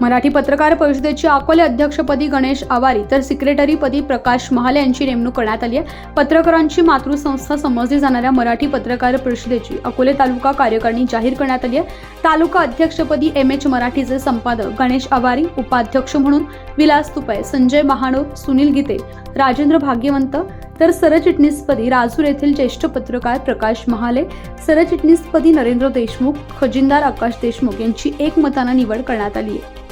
मराठी पत्रकार परिषदेची अकोले अध्यक्षपदी गणेश आवारी तर सेक्रेटरीपदी प्रकाश महाले यांची नेमणूक करण्यात आली आहे. पत्रकारांची मातृसंस्था समजली जाणाऱ्या मराठी पत्रकार परिषदेची अकोले तालुका कार्यकारिणी जाहीर करण्यात आली आहे. तालुका अध्यक्षपदी एम एच मराठीचे संपादक गणेश आवारी उपाध्यक्ष म्हणून विलास तुपे संजय महानोर सुनील गीते राजेंद्र भाग्यवंत तर सरचिटणीसपदी राजूर येथील ज्येष्ठ पत्रकार प्रकाश महाले सरचिटणीसपदी नरेंद्र देशमुख खजिनदार आकाश देशमुख यांची एकमतानं निवड करण्यात आली आहे.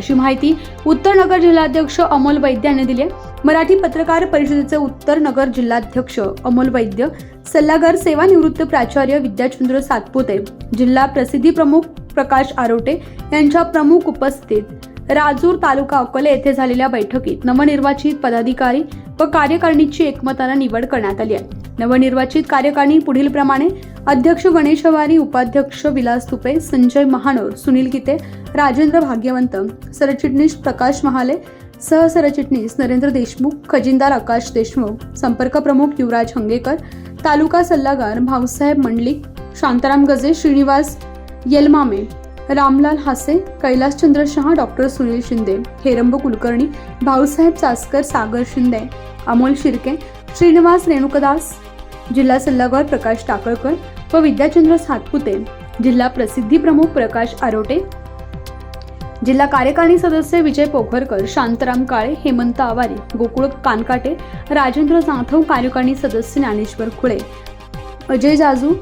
अशी माहिती उत्तर नगर जिल्हाध्यक्ष अमोल वैद्य यांनी दिली आहे. मराठी पत्रकार परिषदेचे उत्तर नगर जिल्हाध्यक्ष अमोल वैद्य सल्लागार सेवानिवृत्त प्राचार्य विद्याचंद्र सातपुते जिल्हा प्रसिद्धी प्रमुख प्रकाश आरोटे यांच्या प्रमुख उपस्थितीत राजूर तालुका अकोले येथे झालेल्या बैठकीत नवनिर्वाचित पदाधिकारी व कार्यकारिणीची एकमतानं निवड करण्यात आली आहे. नवनिर्वाचित कार्यकारिणी पुढील प्रमाणे अध्यक्ष गणेश हवारी उपाध्यक्ष विलास तुपे संजय महानोर सुनील गीते राजेंद्र भाग्यवंत सरचिटणीस प्रकाश महाले सहसरचिटणीस नरेंद्र देशमुख खजिनदार आकाश देशमुख संपर्क प्रमुख युवराज हंगेकर तालुका सल्लागार भाऊसाहेब मंडलिक शांताराम गजे श्रीनिवास येलमामे रामलाल हासे कैलासचंद्र शहा डॉक्टर सुनील शिंदे हेरंब कुलकर्णी भाऊसाहेब चासकर सागर शिंदे अमोल शिर्के श्रीनिवास रेणुकदास जिल्हा सल्लागार प्रकाश टाकळकर व विद्याचंद्र सातपुते जिल्हा प्रसिद्धी प्रमुख प्रकाश आरोटे जिल्हा कार्यकारिणी सदस्य विजय पोखरकर शांताराम काळे हेमंत आवारी गोकुळ कानकाटे राजेंद्र जाधव कार्यकारिणी सदस्य ज्ञानेश्वर खुळे अजय जाजू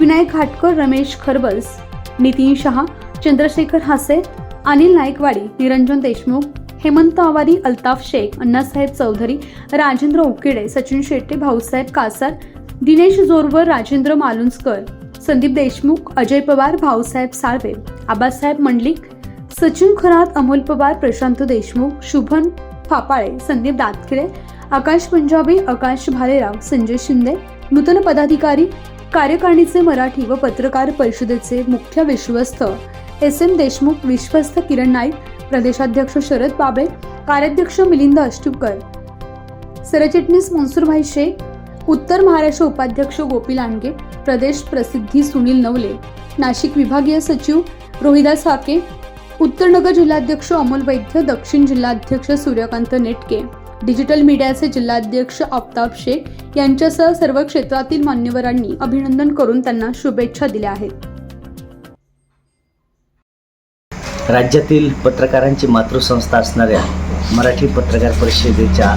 विनायक घाटकर रमेश खरबस नितीन शहा चंद्रशेखर हासे अनिल नाईकवाडी निरंजन देशमुख हेमंत आवारी अल्ताफ शेख अण्णासाहेब चौधरी राजेंद्र उकिडे सचिन शेट्टी भाऊसाहेब कासार दिनेश जोरवर राजेंद्र मालुंजकर संदीप देशमुख अजय पवार भाऊसाहेब साळवे आबासाहेब मंडलिक सचिन खरात अमोल पवार प्रशांत देशमुख शुभन फापाळे संदीप दातखिळे आकाश पंजाबी आकाश भालेराव संजय शिंदे नूतन पदाधिकारी कार्यकारिणीचे मराठी व पत्रकार परिषदेचे मुख्य विश्वस्त एस एम देशमुख विश्वस्त किरण नाईक प्रदेशाध्यक्ष शरद बाबळे कार्याध्यक्ष मिलिंद अष्टुकर सरचिटणीस मनसुरभाई शेख उत्तर महाराष्ट्र उपाध्यक्ष गोपी लांडगे प्रदेश प्रसिद्धी सुनील नवले नाशिक विभागीय सचिव रोहिदास हाके उत्तर नगर जिल्हाध्यक्ष अमोल वैद्य दक्षिण जिल्हाध्यक्ष सूर्यकांत नेटके डिजिटल मीडियाचे जिल्हाध्यक्ष आफताब शेख यांच्यासह सर्व क्षेत्रातील मान्यवरांनी अभिनंदन करून त्यांना शुभेच्छा दिल्या आहेत. राज्यातील पत्रकारांची मातृसंस्था असणाऱ्या मराठी पत्रकार परिषदेच्या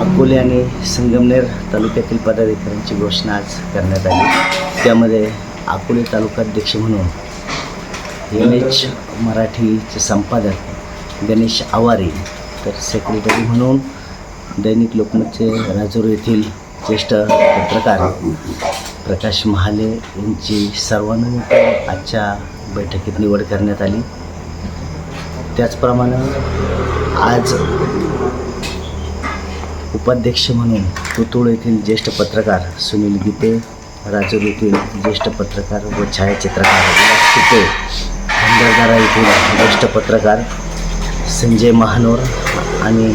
अकोले आणि संगमनेर तालुक्यातील पदाधिकाऱ्यांची घोषणा आज करण्यात आली. त्यामध्ये अकोले तालुकाध्यक्ष म्हणून एम एच मराठीचे संपादक गणेश आवारी तर सेक्रेटरी म्हणून दैनिक लोकमतचे राजूर येथील ज्येष्ठ पत्रकार प्रकाश महाले यांची सर्वानुमत आजच्या बैठकीत निवड करण्यात आली. त्याचप्रमाणे आज उपाध्यक्ष म्हणून पुतुळ येथील ज्येष्ठ पत्रकार सुनील गीते राजूर येथील ज्येष्ठ पत्रकार व छायाचित्रकार विलास तुपे भंडारदारा येथील ज्येष्ठ पत्रकार संजय महानोर आणि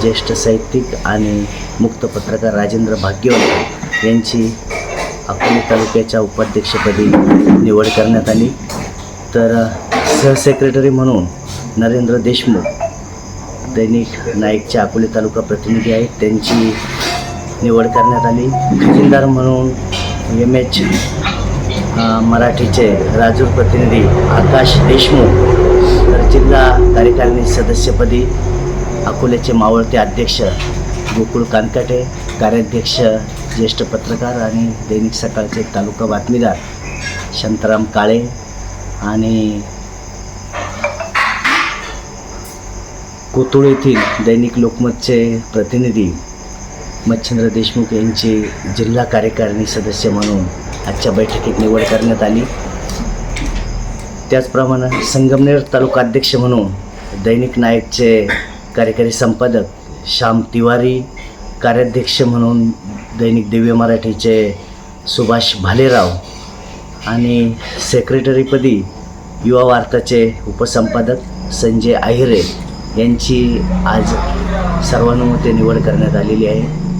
ज्येष्ठ साहित्यिक आणि मुक्त पत्रकार राजेंद्र भाग्यवंत यांची अकोले तालुक्याच्या उपाध्यक्षपदी निवड करण्यात आली. तर सहसेक्रेटरी म्हणून नरेंद्र देशमुख दैनिक नाईकचे अकोले तालुका प्रतिनिधी आहेत त्यांची निवड करण्यात आली. खजिनदार म्हणून एम एच मराठीचे राजूर प्रतिनिधी आकाश देशमुख तर जिल्हा कार्यकारिणी सदस्यपदी अकोल्याचे मावळते अध्यक्ष गोकुळ कानकाटे कार्याध्यक्ष ज्येष्ठ पत्रकार आणि दैनिक सकाळचे तालुका बातमीदार शांताराम काळे आणि कोतुळ येथील दैनिक लोकमतचे प्रतिनिधी मच्छिंद्र देशमुख यांची जिल्हा कार्यकारिणी सदस्य म्हणून आजच्या बैठकीत निवड करण्यात आली. त्याचप्रमाणे संगमनेर तालुका अध्यक्ष म्हणून दैनिक नायकचे कार्यकारी संपादक श्याम तिवारी कार्याध्यक्ष म्हणून दैनिक दिव्य मराठीचे सुभाष भालेराव आणि सेक्रेटरीपदी युवा वार्ताचे उपसंपादक संजय आहिरे यांची आज सर्वानुमते निवड करण्यात आलेली आहे.